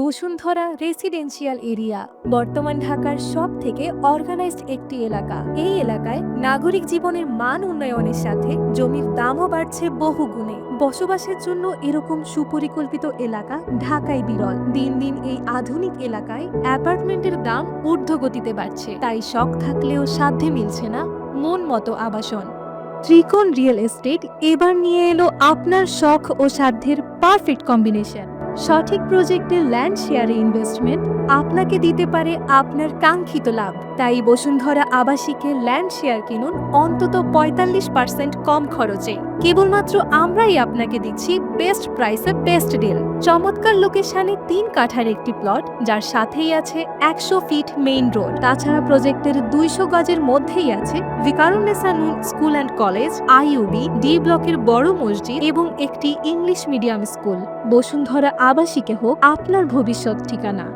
Bashundhara residential area, বর্তমান ঢাকার সব থেকে অর্গানাইজড একটি এলাকা। এই এলাকায় নাগরিক জীবনের মান উন্নয়নের সাথে জমির দামও বাড়ছে বহু গুণে বসবাসের জন্য এরকম সুপরিকল্পিত এলাকা ঢাকায় বিরল। দিন দিন এই আধুনিক এলাকায় অ্যাপার্টমেন্টের দাম ঊর্ধ্বগতিতে বাড়ছে। তাই শখ থাকলেও সাধ্যে মিলছে না মন মতো আবাসন। ত্রিকোণ রিয়েল এস্টেট এবার নিয়ে এলো আপনার শখ ও সাধ্যের পারফেক্ট কম্বিনেশন। সঠিক প্রজেক্টে ল্যান্ড শেয়ারে ইনভেস্টমেন্ট আপনাকে দিতে পারে আপনার কাঙ্ক্ষিত লাভ। তাই বসুন্ধরা আবাসিকে ল্যান্ড শেয়ার কিনুন অন্তত পঁয়তাল্লিশ পার্সেন্ট কম খরচে। কেবলমাত্র আমরাই আপনাকে দিচ্ছি বেস্ট প্রাইসে বেস্ট ডিল। চমৎকার লোকেশনে তিন কাঠার একটি প্লট, যার সাথেই আছে একশো ফিট মেইন রোড। তাছাড়া প্রজেক্টের দুইশো গজের মধ্যেই আছে Viqarunnisa Noon school and college IUB D ব্লকের বড় মসজিদ এবং একটি ইংলিশ মিডিয়াম স্কুল। বসুন্ধরা আবাসিকে হোক, আপনার ভবিষ্যৎ ঠিকানা।